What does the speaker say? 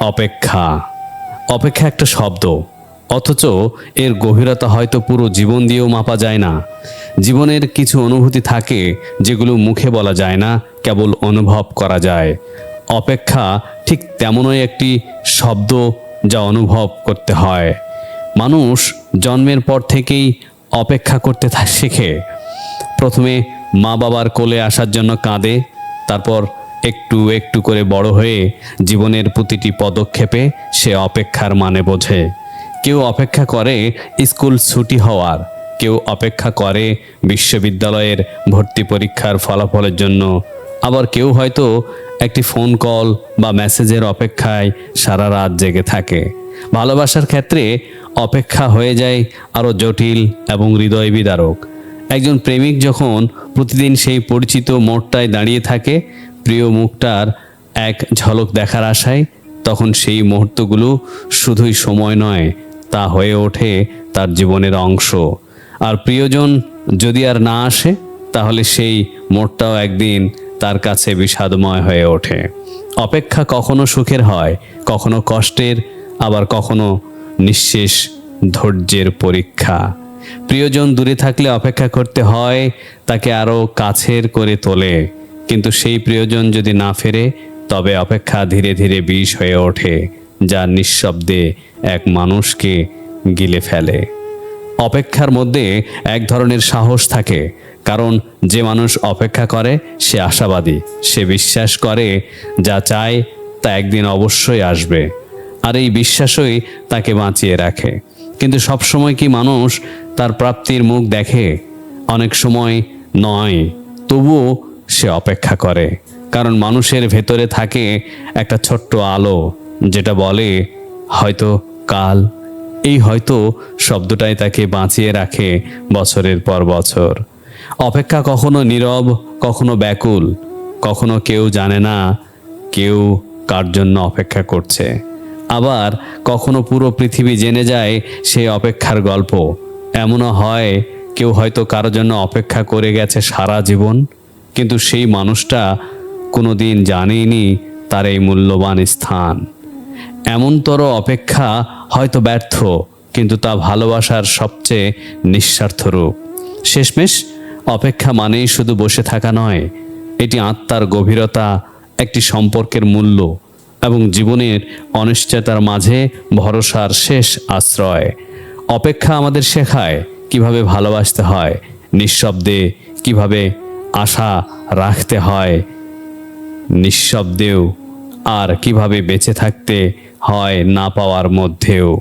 অপেক্ষা। অপেক্ষা একটা শব্দ, অথচ এর গভীরতা হয়তো পুরো জীবন দিয়েও মাপা যায় না। জীবনের কিছু অনুভূতি থাকে যেগুলো মুখে বলা যায় না, কেবল অনুভব করা যায়। অপেক্ষা ঠিক তেমনই একটি শব্দ যা অনুভব করতে হয়। মানুষ জন্মের পর থেকেই অপেক্ষা করতে শেখে। প্রথমে মা বাবার কোলে আসার জন্য কাঁদে, তারপর একটু একটু করে বড় হয়ে জীবনের প্রতিটি পদক্ষেপে সে অপেক্ষার মানে বোঝে। কেউ অপেক্ষা করে স্কুল ছুটি হওয়ার, কেউ অপেক্ষা করে বিশ্ববিদ্যালয়ের ভর্তি পরীক্ষার ফলাফলের জন্য। আবার কেউ হয়তো একটি ফোন কল বা মেসেজের অপেক্ষায় সারা রাত জেগে থাকে। ভালোবাসার ক্ষেত্রে অপেক্ষা হয়ে যায় আরও জটিল এবং হৃদয় বিদারক একজন প্রেমিক যখন প্রতিদিন সেই পরিচিত মোড়টায় দাঁড়িয়ে থাকে প্রিয় মুখটার এক ঝলক দেখার আশায় তখন সেই মুহূর্তগুলো শুধুই সময় নয়, তা হয়ে ওঠে তার জীবনের অংশ। আর প্রিয়জন যদি আর না আসে, তাহলে সেই মোড়টাও একদিন তার কাছে বিষাদময় হয়ে ওঠে। অপেক্ষা কখনো সুখের হয়, কখনো কষ্টের, আবার কখনো নিঃশেষ ধৈর্যের পরীক্ষা। প্রিয়জন দূরে থাকলে অপেক্ষা করতে হয়, তাকে আরও কাছের করে তোলে। কিন্তু সেই প্রিয়জন যদি না ফেরে, তবে অপেক্ষা ধীরে ধীরে বিষ হয়ে ওঠে, যা নিঃশব্দে এক মানুষকে গিলে ফেলে। অপেক্ষার মধ্যে এক ধরনের সাহস থাকে, কারণ যে মানুষ অপেক্ষা করে, সে আশাবাদী, সে বিশ্বাস করে, যা চায়, তা একদিন অবশ্যই আসবে, আর এই বিশ্বাসই তাকে বাঁচিয়ে রাখে। কিন্তু সবসময় কি মানুষ তার প্রাপ্তির মুখ দেখে? অনেক সময় নয়, তবুও সে অপেক্ষা করে। কারণ মানুষের ভেতরে থাকে একটা ছোট্ট আলো, যেটা বলে, হয়তো কাল। এই হয়তো শব্দটাই তাকে বাঁচিয়ে রাখে বছরের পর বছর। অপেক্ষা কখনো নীরব, কখনো ব্যাকুল, কখনো কেউ জানে না কেউ কার জন্য অপেক্ষা করছে। আবার কখনো পুরো পৃথিবী জেনে যায় সেই অপেক্ষার গল্প। এমনও হয় কেউ হয়তো কারও জন্য অপেক্ষা করে গেছে সারা জীবন। কিন্তু সেই মানুষটা কোনো দিন জানেইনি তার এই মূল্যবান স্থান। এমনতর অপেক্ষা হয়তো ব্যর্থ, কিন্তু তা ভালোবাসার সবচেয়ে নিঃস্বার্থ রূপ। শেষমেশ অপেক্ষা মানেই শুধু বসে থাকা নয়, এটি আত্মার গভীরতা, একটি সম্পর্কের মূল্য এবং জীবনের অনিশ্চয়তার মাঝে ভরসার শেষ আশ্রয়। অপেক্ষা আমাদের শেখায় কীভাবে ভালোবাসতে হয়, নিঃশব্দে কীভাবে আশা রাখতে হয়। নিঃশব্দেও আর কীভাবে বেঁচে থাকতে হয় না পাওয়ার মধ্যেও।